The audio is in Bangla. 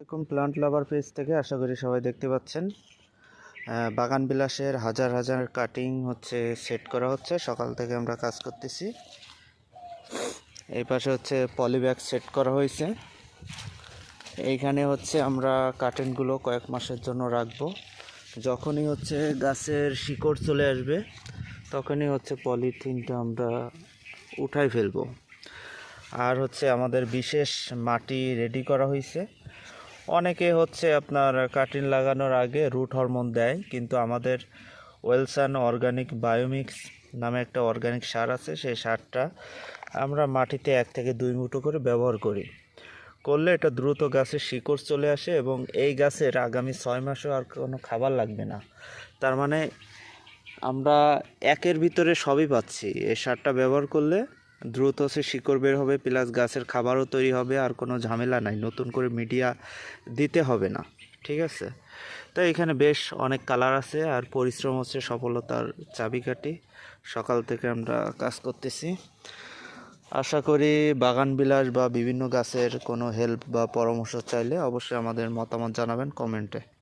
এরকম প্লান্ট লাভার পেজ থেকে আশা করি সবাই দেখতে পাচ্ছেন। বাগান বিলাসের হাজার হাজার কাটিং হচ্ছে সেট করা হচ্ছে। সকাল থেকে আমরা কাজ করতেছি। এই পাশে হচ্ছে পলিব্যাগ সেট করা হয়েছে। এইখানে হচ্ছে আমরা কার্টেনগুলো কয়েক মাসের জন্য রাখব। যখনই হচ্ছে গাছের শিকড় চলে আসবে, তখনই হচ্ছে পলিথিনটা আমরা উঠাই ফেলব। আর হচ্ছে আমাদের বিশেষ মাটি রেডি করা হয়েছে। অনেকে হচ্ছে আপনার কাটিন লাগানোর আগে রুট হরমোন দেয়, কিন্তু আমাদের ওয়েলসান অর্গানিক বায়োমিক্স নামে একটা অর্গানিক সার আছে, সেই সারটা আমরা মাটিতে এক থেকে দুই মুঠো করে ব্যবহার করি। করলে এটা দ্রুত গাছের শিকড় চলে আসে এবং এই গাছের আগামী ছয় মাসেও আর কোনো খাবার লাগবে না। তার মানে আমরা একের ভিতরে সবই পাচ্ছি। এই সারটা ব্যবহার করলে দ্রুত সে শিকড় বের হবে, প্লাস গাছের খাবারও তৈরি হবে, আর কোনো ঝামেলা নাই। নতুন করে মিডিয়া দিতে হবে না, ঠিক আছে? তো এখানে বেশ অনেক কালার আছে, আর পরিশ্রম হচ্ছে সফলতার চাবিকাঠি। সকাল থেকে আমরা কাজ করতেছি। আশা করি বাগান বিলাস বা বিভিন্ন গাছের কোনো হেল্প বা পরামর্শ চাইলে অবশ্যই আমাদের মতামত জানাবেন কমেন্টে।